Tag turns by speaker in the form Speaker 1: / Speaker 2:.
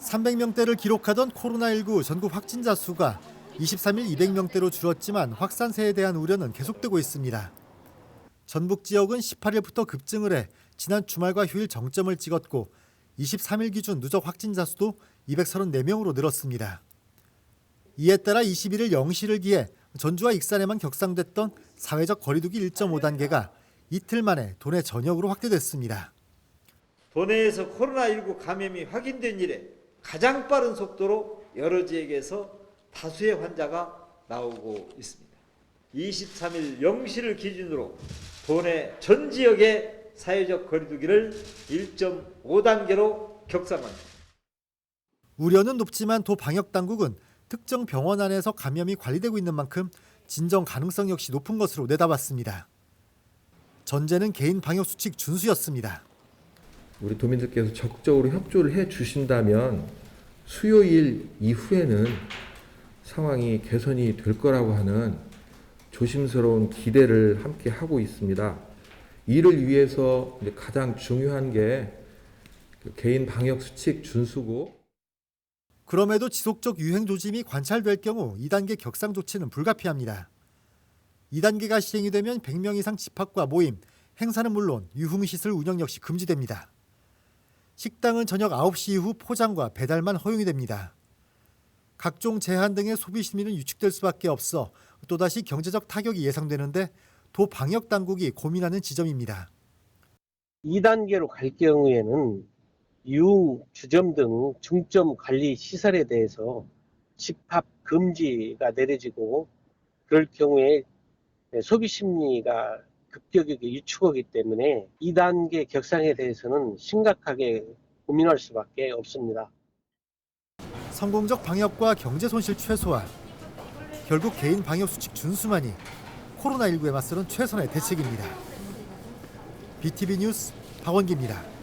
Speaker 1: 300명대를 기록하던 코로나19 전국 확진자 수가 23일 200명대로 줄었지만 확산세에 대한 우려는 계속되고 있습니다. 전북 지역은 18일부터 급증을 해 지난 주말과 휴일 정점을 찍었고 23일 기준 누적 확진자 수도 234명으로 늘었습니다. 이에 따라 21일 0시를 기해 전주와 익산에만 격상됐던 사회적 거리두기 1.5단계가 이틀 만에 도내 전역으로 확대됐습니다.
Speaker 2: 도내에서 코로나19 감염이 확인된 이래 가장 빠른 속도로 여러 지역에서 다수의 환자가 나오고 있습니다. 23일 0시를 기준으로 도내 전 지역의 사회적 거리두기를 1.5단계로 격상합니다.
Speaker 1: 우려는 높지만 도 방역 당국은 특정 병원 안에서 감염이 관리되고 있는 만큼 진정 가능성 역시 높은 것으로 내다봤습니다. 전제는 개인 방역 수칙 준수였습니다.
Speaker 3: 우리 도민들께서 적극적으로 협조를 해 주신다면 수요일 이후에는 상황이 개선이 될 거라고 하는 조심스러운 기대를 함께 하고 있습니다. 이를 위해서 가장 중요한 게그 개인 방역 수칙 준수고
Speaker 1: 그럼에도 지속적 유행 조짐이 관찰될 경우 2단계 격상 조치는 불가피합니다. 2단계가 시행이 되면 100명 이상 집합과 모임, 행사는 물론 유흥시설 운영 역시 금지됩니다. 식당은 저녁 9시 이후 포장과 배달만 허용이 됩니다. 각종 제한 등의 소비 심리는 유축될 수밖에 없어 또다시 경제적 타격이 예상되는데 도 방역 당국이 고민하는 지점입니다.
Speaker 4: 2단계로 갈 경우에는 유흥, 주점 등 중점 관리 시설에 대해서 집합 금지가 내려지고 그럴 경우에 소비 심리가 급격하게 유축하기 때문에 2단계 격상에 대해서는 심각하게 고민할 수밖에 없습니다.
Speaker 1: 성공적 방역과 경제 손실 최소화, 결국 개인 방역 수칙 준수만이 코로나19에 맞서는 최선의 대책입니다. BTV 뉴스 박원기입니다.